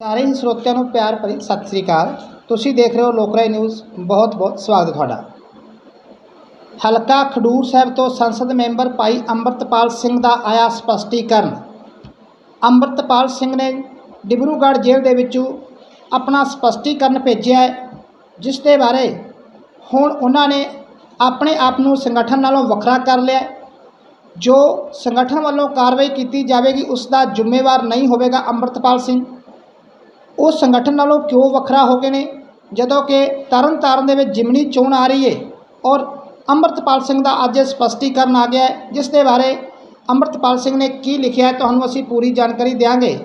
ਸਾਰੇ ਹੀ ਸਰੋਤਿਆਂ ਨੂੰ ਪਿਆਰ ਭਰੀ ਸਤਿ ਸ੍ਰੀ ਅਕਾਲ। ਤੁਸੀਂ ਦੇਖ ਰਹੇ ਹੋ ਲੋਕਰਾਏ ਨਿਊਜ਼। ਬਹੁਤ ਬਹੁਤ ਸਵਾਗਤ ਤੁਹਾਡਾ। ਹਲਕਾ ਖਡੂਰ ਸਾਹਿਬ ਤੋਂ ਸੰਸਦ ਮੈਂਬਰ ਭਾਈ ਅੰਮ੍ਰਿਤਪਾਲ ਸਿੰਘ ਦਾ ਆਇਆ ਸਪਸ਼ਟੀਕਰਨ। ਅੰਮ੍ਰਿਤਪਾਲ ਸਿੰਘ ਨੇ ਡਿਬਰੂਗੜ੍ਹ ਜੇਲ੍ਹ ਦੇ ਵਿੱਚੋਂ ਆਪਣਾ ਸਪਸ਼ਟੀਕਰਨ ਭੇਜਿਆ ਹੈ, ਜਿਸ ਦੇ ਬਾਰੇ ਹੁਣ ਉਹਨਾਂ ਨੇ ਆਪਣੇ ਆਪ ਨੂੰ ਸੰਗਠਨ ਨਾਲੋਂ ਵੱਖਰਾ ਕਰ ਲਿਆ ਜੋ ਸੰਗਠਨ ਵੱਲੋਂ ਕਾਰਵਾਈ ਕੀਤੀ ਜਾਵੇਗੀ, ਉਸ ਦਾ ਜ਼ਿੰਮੇਵਾਰ ਨਹੀਂ ਹੋਵੇਗਾ ਅੰਮ੍ਰਿਤਪਾਲ ਸਿੰਘ। ਉਹ ਸੰਗਠਨ ਨਾਲੋਂ ਕਿਉਂ ਵੱਖਰਾ ਹੋ ਗਏ ਨੇ? ਜਦੋਂ ਕਿ ਤਰਨ ਤਾਰਨ ਦੇ ਵਿੱਚ ਜ਼ਿਮਨੀ ਚੋਣ ਆ ਰਹੀ ਹੈ ਔਰ ਅੰਮ੍ਰਿਤਪਾਲ ਸਿੰਘ ਦਾ ਅੱਜ ਸਪਸ਼ਟੀਕਰਨ ਆ ਗਿਆ ਜਿਸ ਦੇ ਬਾਰੇ ਅੰਮ੍ਰਿਤਪਾਲ ਸਿੰਘ ਨੇ ਕੀ ਲਿਖਿਆ ਤੁਹਾਨੂੰ ਅਸੀਂ ਪੂਰੀ ਜਾਣਕਾਰੀ ਦਿਆਂਗੇ।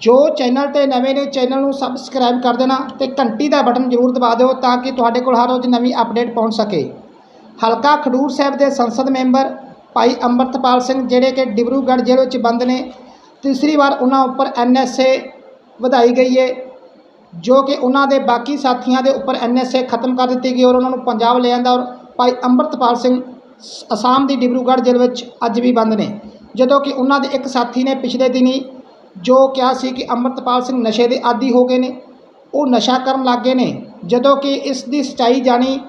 ਜੋ ਚੈਨਲ ਤੇ ਨਵੇਂ ਨੇ, ਚੈਨਲ ਨੂੰ ਸਬਸਕ੍ਰਾਈਬ ਕਰ ਦੇਣਾ ਤੇ ਘੰਟੀ ਦਾ ਬਟਨ ਜ਼ਰੂਰ ਦਬਾ ਦਿਓ ਤਾਂ ਕਿ ਤੁਹਾਡੇ ਕੋਲ ਹਰ ਰੋਜ਼ ਨਵੀਂ ਅਪਡੇਟ ਪਹੁੰਚ ਸਕੇ। ਹਲਕਾ ਖਡੂਰ ਸਾਹਿਬ ਦੇ ਸੰਸਦ ਮੈਂਬਰ ਭਾਈ ਅੰਮ੍ਰਿਤਪਾਲ ਸਿੰਘ, ਜਿਹੜੇ ਕਿ ਡਿਬਰੂਗੜ੍ਹ ਜ਼ਿਲ੍ਹੇ ਵਿੱਚ ਬੰਦ ਨੇ, ਤੀਸਰੀ ਵਾਰ ਉਹਨਾਂ ਉੱਪਰ ਐਨਐਸਏ ਵਧਾਈ ਗਈ ਹੈ ਜੋ ਕਿ ਉਹਨਾਂ ਦੇ ਬਾਕੀ ਸਾਥੀਆਂ ਦੇ ਉੱਪਰ ਐਨਐਸਏ ਖਤਮ ਕਰ ਦਿੱਤੀ ਗਈ ਔਰ ਉਹਨਾਂ ਨੂੰ ਪੰਜਾਬ ਲੈ ਆਂਦਾ ਔਰ ਭਾਈ ਅੰਮ੍ਰਿਤਪਾਲ ਸਿੰਘ ਸ- ਅਸਾਮ ਦੀ ਡਿਬਰੂਗੜ੍ਹ ਜੇਲ੍ਹ ਵਿੱਚ ਅੱਜ ਵੀ ਬੰਦ ਨੇ। ਜਦੋਂ ਕਿ ਉਹਨਾਂ ਦੇ ਇੱਕ ਸਾਥੀ ਨੇ ਪਿਛਲੇ ਦਿਨੀ ਜੋ ਕਿਹਾ ਸੀ ਕਿ ਅੰਮ੍ਰਿਤਪਾਲ ਸਿੰਘ ਨਸ਼ੇ ਦੇ ਆਦੀ ਹੋ ਗਏ ਨੇ, ਉਹ ਨਸ਼ਾ ਕਰਨ ਲੱਗ ਗਏ ਨੇ। ਜਦੋਂ ਕਿ ਇਸ ਦੀ ਸਚਾਈ ਜਾਣੀ,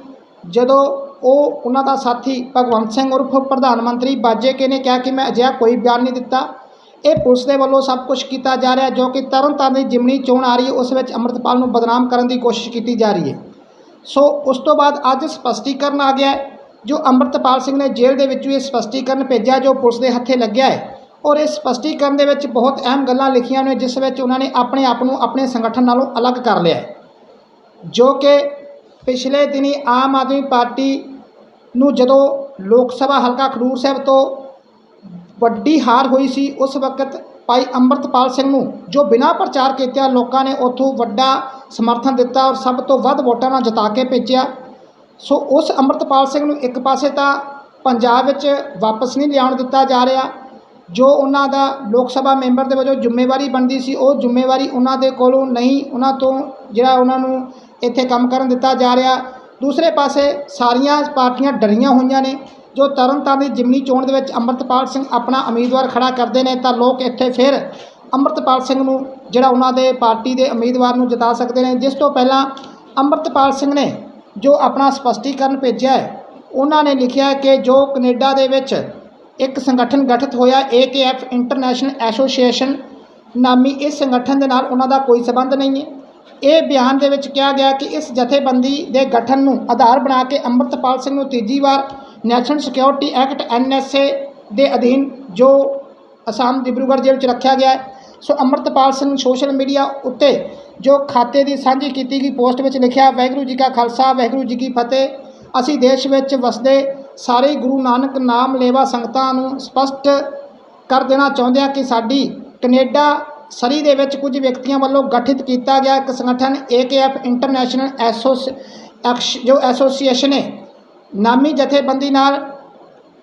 ਜਦੋਂ ਉਹ ਉਹਨਾਂ ਦਾ ਸਾਥੀ ਭਗਵੰਤ ਸਿੰਘ ਉਰਫ ਪ੍ਰਧਾਨ ਮੰਤਰੀ ਬਾਜੇ ਕੇ ਨੇ ਕਿਹਾ ਕਿ ਮੈਂ ਅਜਿਹਾ ਕੋਈ ਬਿਆਨ ਨਹੀਂ ਦਿੱਤਾ ਇਹ ਪੁਲਿਸ ਦੇ ਵੱਲੋਂ ਸਭ ਕੁਝ ਕੀਤਾ ਜਾ ਰਿਹਾ ਜੋ ਕਿ ਤਰਨਤਾਰਨ ਦੀ ਜਿਮਣੀ ਚੋਣ ਆ ਰਹੀ ਹੈ, ਉਸ ਵਿੱਚ ਅੰਮ੍ਰਿਤਪਾਲ ਨੂੰ ਬਦਨਾਮ ਕਰਨ ਦੀ ਕੋਸ਼ਿਸ਼ ਕੀਤੀ ਜਾ ਰਹੀ ਹੈ। ਸੋ ਉਸ ਤੋਂ ਬਾਅਦ ਅੱਜ ਸਪਸ਼ਟੀਕਰਨ ਆ ਗਿਆ ਜੋ ਅੰਮ੍ਰਿਤਪਾਲ ਸਿੰਘ ਨੇ ਜੇਲ੍ਹ ਦੇ ਵਿੱਚੋਂ ਇਹ ਸਪਸ਼ਟੀਕਰਨ ਭੇਜਿਆ, ਜੋ ਪੁਲਿਸ ਦੇ ਹੱਥੇ ਲੱਗਿਆ ਹੈ। ਔਰ ਇਸ ਸਪਸ਼ਟੀਕਰਨ ਦੇ ਵਿੱਚ ਬਹੁਤ ਅਹਿਮ ਗੱਲਾਂ ਲਿਖੀਆਂ ਨੇ, ਜਿਸ ਵਿੱਚ ਉਹਨਾਂ ਨੇ ਆਪਣੇ ਆਪ ਨੂੰ ਆਪਣੇ ਸੰਗਠਨ ਨਾਲੋਂ ਅਲੱਗ ਕਰ ਲਿਆ ਜੋ ਕਿ ਪਿਛਲੇ ਦਿਨੀ ਆਮ ਆਦਮੀ ਪਾਰਟੀ ਨੂੰ ਜਦੋਂ ਲੋਕ ਸਭਾ ਹਲਕਾ ਖਡੂਰ ਸਾਹਿਬ ਤੋਂ ਵੱਡੀ ਹਾਰ ਹੋਈ ਸੀ, ਉਸ ਵਕਤ ਭਾਈ ਅੰਮ੍ਰਿਤਪਾਲ ਸਿੰਘ ਨੂੰ, ਜੋ ਬਿਨਾਂ ਪ੍ਰਚਾਰ ਕੀਤਿਆਂ ਲੋਕਾਂ ਨੇ ਉੱਥੋਂ ਵੱਡਾ ਸਮਰਥਨ ਦਿੱਤਾ ਔਰ ਸਭ ਤੋਂ ਵੱਧ ਵੋਟਾਂ ਨਾਲ ਜਿਤਾ ਕੇ ਭੇਜਿਆ। ਸੋ ਉਸ ਅੰਮ੍ਰਿਤਪਾਲ ਸਿੰਘ ਨੂੰ ਇੱਕ ਪਾਸੇ ਤਾਂ ਪੰਜਾਬ ਵਿੱਚ ਵਾਪਸ ਨਹੀਂ ਲਿਆਉਣ ਦਿੱਤਾ ਜਾ ਰਿਹਾ, ਜੋ ਉਹਨਾਂ ਦਾ ਲੋਕ ਸਭਾ ਮੈਂਬਰ ਦੇ ਵਜੋਂ ਜ਼ਿੰਮੇਵਾਰੀ ਬਣਦੀ ਸੀ, ਉਹ ਜ਼ਿੰਮੇਵਾਰੀ ਉਹਨਾਂ ਦੇ ਕੋਲੋਂ ਨਹੀਂ, ਉਹਨਾਂ ਤੋਂ ਜਿਹੜਾ ਉਹਨਾਂ ਨੂੰ ਇੱਥੇ ਕੰਮ ਕਰਨ ਦਿੱਤਾ ਜਾ ਰਿਹਾ। ਦੂਸਰੇ ਪਾਸੇ ਸਾਰੀਆਂ ਪਾਰਟੀਆਂ ਡਰੀਆਂ ਹੋਈਆਂ ਨੇ ਜੋ ਤਰਨਤਾਰਨ ਦੀ ਜਿਮਨੀ ਚੋਣ ਦੇ ਵਿੱਚ ਅੰਮ੍ਰਿਤਪਾਲ ਸਿੰਘ ਆਪਣਾ ਉਮੀਦਵਾਰ ਖੜਾ ਕਰਦੇ ਨੇ, ਤਾਂ ਲੋਕ ਇੱਥੇ ਫਿਰ ਅੰਮ੍ਰਿਤਪਾਲ ਸਿੰਘ ਨੂੰ, ਜਿਹੜਾ ਉਹਨਾਂ ਦੇ ਪਾਰਟੀ ਦੇ ਉਮੀਦਵਾਰ ਨੂੰ ਜਿਤਾ ਸਕਦੇ ਨੇ। ਜਿਸ ਤੋਂ ਪਹਿਲਾਂ ਅੰਮ੍ਰਿਤਪਾਲ ਸਿੰਘ ਨੇ ਜੋ ਆਪਣਾ ਸਪਸ਼ਟੀਕਰਨ ਭੇਜਿਆ ਹੈ, ਉਹਨਾਂ ਨੇ ਲਿਖਿਆ ਕਿ ਜੋ ਕੈਨੇਡਾ ਦੇ ਵਿੱਚ ਇੱਕ ਸੰਗਠਨ ਗਠਿਤ ਹੋਇਆ AKF ਇੰਟਰਨੈਸ਼ਨਲ ਐਸੋਸੀਏਸ਼ਨ ਨਾਮੀ ਇਸ ਸੰਗਠਨ ਦੇ ਨਾਲ ਉਹਨਾਂ ਦਾ ਕੋਈ ਸਬੰਧ ਨਹੀਂ ਹੈ। ਇਹ ਬਿਆਨ ਦੇ ਵਿੱਚ ਕਿਹਾ ਗਿਆ ਕਿ ਇਸ ਜਥੇਬੰਦੀ ਦੇ ਗਠਨ ਨੂੰ ਆਧਾਰ ਬਣਾ ਕੇ ਅੰਮ੍ਰਿਤਪਾਲ ਸਿੰਘ ਨੂੰ ਤੀਜੀ ਵਾਰ ਨੈਸ਼ਨਲ ਸਿਕਿਉਰਿਟੀ ਐਕਟ ਐਨਐਸਏ ਦੇ ਅਧੀਨ ਜੋ ਅਸਾਮ ਡਿਬਰੂਗੜ੍ਹ ਜੇਲ੍ਹ 'ਚ ਰੱਖਿਆ ਗਿਆ ਹੈ, ਸੋ ਅੰਮ੍ਰਿਤਪਾਲ ਸਿੰਘ ਸੋਸ਼ਲ ਮੀਡੀਆ ਉੱਤੇ ਜੋ ਖਾਤੇ ਦੀ ਸਾਂਝੀ ਕੀਤੀ ਗਈ ਪੋਸਟ ਵਿੱਚ ਲਿਖਿਆ, ਵਾਹਿਗੁਰੂ ਜੀ ਕਾ ਖਾਲਸਾ, ਵਾਹਿਗੁਰੂ ਜੀ ਕੀ ਫਤਿਹ। ਅਸੀਂ ਦੇਸ਼ ਵਿੱਚ ਵਸਦੇ ਸਾਰੇ ਗੁਰੂ ਨਾਨਕ ਨਾਮ ਲੇਵਾ ਸੰਗਤਾਂ ਨੂੰ ਸਪਸ਼ਟ ਕਰ ਦੇਣਾ ਚਾਹੁੰਦੇ ਹਾਂ ਕਿ ਸਾਡੀ ਕੈਨੇਡਾ ਸਰੀ ਦੇ ਵਿੱਚ ਕੁਝ ਵਿਅਕਤੀਆਂ ਵੱਲੋਂ ਗਠਿਤ ਕੀਤਾ ਗਿਆ ਇੱਕ ਸੰਗਠਨ AKF ਇੰਟਰਨੈਸ਼ਨਲ ਐਸੋਸ, ਐਕਸ਼, ਜੋ ਐਸੋਸੀਏਸ਼ਨ ਹੈ ਨਾਮੀ ਜਥੇਬੰਦੀ ਨਾਲ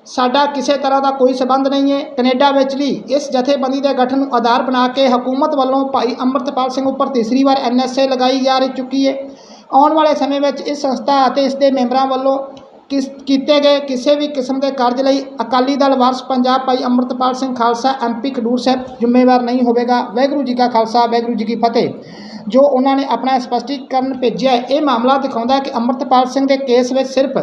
ਸਾਡਾ ਕਿਸੇ ਤਰ੍ਹਾਂ ਦਾ ਕੋਈ ਸਬੰਧ ਨਹੀਂ ਹੈ। ਕੈਨੇਡਾ ਵਿੱਚ ਵੀ ਇਸ ਜਥੇਬੰਦੀ ਦੇ ਗਠਨ ਨੂੰ ਆਧਾਰ ਬਣਾ ਕੇ ਹਕੂਮਤ ਵੱਲੋਂ ਭਾਈ ਅੰਮ੍ਰਿਤਪਾਲ ਸਿੰਘ ਉੱਪਰ ਤੀਸਰੀ ਵਾਰ ਐਨਐਸਏ ਲਗਾਈ ਜਾ ਰਹੀ ਚੁੱਕੀ ਹੈ। ਆਉਣ ਵਾਲੇ ਸਮੇਂ ਵਿੱਚ ਇਸ ਸੰਸਥਾ ਅਤੇ ਇਸ ਦੇ ਮੈਂਬਰਾਂ ਵੱਲੋਂ ਕਿਸ ਕੀਤੇ ਗਏ ਕਿਸੇ ਵੀ ਕਿਸਮ ਦੇ ਕਾਰਜ ਲਈ ਅਕਾਲੀ ਦਲ ਵਾਰਸ ਪੰਜਾਬ ਭਾਈ ਅੰਮ੍ਰਿਤਪਾਲ ਸਿੰਘ ਖਾਲਸਾ ਐਮਪੀ ਖਡੂਰ ਸਾਹਿਬ ਜ਼ਿੰਮੇਵਾਰ ਨਹੀਂ ਹੋਵੇਗਾ। ਵਾਹਿਗੁਰੂ ਜੀ ਕਾ ਖਾਲਸਾ, ਵਾਹਿਗੁਰੂ ਜੀ ਕੀ ਫਤਿਹ। ਜੋ ਉਹਨਾਂ ਨੇ ਆਪਣਾ ਸਪਸ਼ਟੀਕਰਨ ਭੇਜਿਆ ਇਹ ਮਾਮਲਾ ਦਿਖਾਉਂਦਾ ਹੈ ਕਿ ਅੰਮ੍ਰਿਤਪਾਲ ਸਿੰਘ ਦੇ ਕੇਸ ਵਿੱਚ ਸਿਰਫ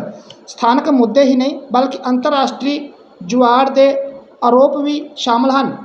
ਸਥਾਨਕ ਮੁੱਦੇ ਹੀ ਨਹੀਂ, ਬਲਕਿ ਅੰਤਰਰਾਸ਼ਟਰੀ ਜੁਆੜ ਦੇ ਆਰੋਪ ਵੀ ਸ਼ਾਮਲ ਹਨ,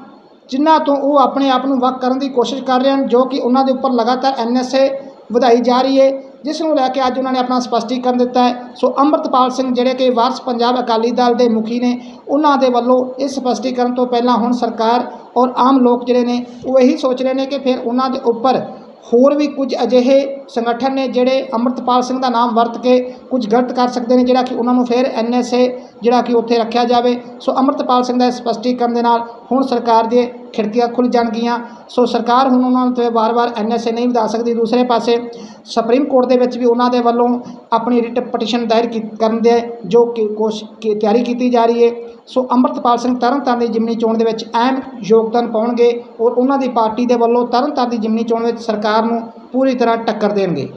ਜਿਨ੍ਹਾਂ ਤੋਂ ਉਹ ਆਪਣੇ ਆਪ ਨੂੰ ਵੱਖ ਕਰਨ ਦੀ ਕੋਸ਼ਿਸ਼ ਕਰ ਰਹੇ ਹਨ, ਜੋ ਕਿ ਉਹਨਾਂ ਦੇ ਉੱਪਰ ਲਗਾਤਾਰ ਐਨਐਸਏ ਵਧਾਈ ਜਾ ਰਹੀ ਹੈ, ਜਿਸ ਨੂੰ ਲੈ ਕੇ ਅੱਜ ਉਹਨਾਂ ਨੇ ਆਪਣਾ ਸਪਸ਼ਟੀਕਰਨ ਦਿੱਤਾ ਹੈ। ਸੋ ਅੰਮ੍ਰਿਤਪਾਲ ਸਿੰਘ ਜਿਹੜੇ ਕਿ ਵਾਰਸ ਪੰਜਾਬ ਅਕਾਲੀ ਦਲ ਦੇ ਮੁਖੀ ਨੇ, ਉਹਨਾਂ ਦੇ ਵੱਲੋਂ ਇਸ ਸਪਸ਼ਟੀਕਰਨ ਤੋਂ ਪਹਿਲਾਂ ਹੁਣ ਸਰਕਾਰ ਔਰ ਆਮ ਲੋਕ ਜਿਹੜੇ ਨੇ, ਉਹ ਇਹੀ ਸੋਚ ਰਹੇ ਨੇ ਕਿ ਫਿਰ ਉਹਨਾਂ ਦੇ ਉੱਪਰ ਹੋਰ ਵੀ ਕੁਝ ਅਜਿਹੇ ਸੰਗਠਨ ਨੇ ਜਿਹੜੇ ਅੰਮ੍ਰਿਤਪਾਲ ਸਿੰਘ ਦਾ ਨਾਮ ਵਰਤ ਕੇ ਕੁਝ ਗਲਤ ਕਰ ਸਕਦੇ ਨੇ, ਜਿਹੜਾ ਕਿ ਉਹਨਾਂ ਨੂੰ ਫਿਰ ਐਨਐਸਏ ਜਿਹੜਾ ਕਿ ਉੱਥੇ ਰੱਖਿਆ ਜਾਵੇ। ਸੋ ਅੰਮ੍ਰਿਤਪਾਲ ਸਿੰਘ ਦਾ ਇਸ ਸਪਸ਼ਟੀਕਰਨ ਦੇ ਨਾਲ ਹੁਣ ਸਰਕਾਰ ਦੇ ਖਿੜਕੀਆਂ ਖੁੱਲ੍ਹ ਜਾਣਗੀਆਂ। ਸੋ ਸਰਕਾਰ ਹੁਣ ਉਹਨਾਂ ਨੂੰ ਤੇ ਵਾਰ-ਵਾਰ ਐਨਐਸਏ ਨਹੀਂ ਵਧਾ ਸਕਦੀ। ਦੂਸਰੇ ਪਾਸੇ ਸੁਪਰੀਮ ਕੋਰਟ ਦੇ ਵਿੱਚ ਵੀ ਉਹਨਾਂ ਦੇ ਵੱਲੋਂ ਆਪਣੀ ਰਿਟ ਪਟੀਸ਼ਨ ਦਾਇਰ ਕੀ- ਕਰਨ ਦੇ ਜੋ ਕਿ ਕੋਸ਼, ਕੀ ਤਿਆਰੀ ਕੀਤੀ ਜਾ ਰਹੀ ਹੈ। ਸੋ ਅੰਮ੍ਰਿਤਪਾਲ ਸਿੰਘ ਤਰਨਤਾਰਨ ਦੀ ਜਿਮਨੀ ਚੋਣ ਦੇ ਵਿੱਚ ਅਹਿਮ ਯੋਗਦਾਨ ਪਾਉਣਗੇ ਔਰ ਉਹਨਾਂ ਦੀ ਪਾਰਟੀ ਦੇ ਵੱਲੋਂ ਤਰਨਤਾਰਨ ਦੀ ਜਿਮਨੀ ਚੋਣ ਵਿੱਚ ਸਰਕਾਰ ਨੂੰ ਪੂਰੀ ਤਰ੍ਹਾਂ ਟੱਕਰ ਦੇਣਗੇ।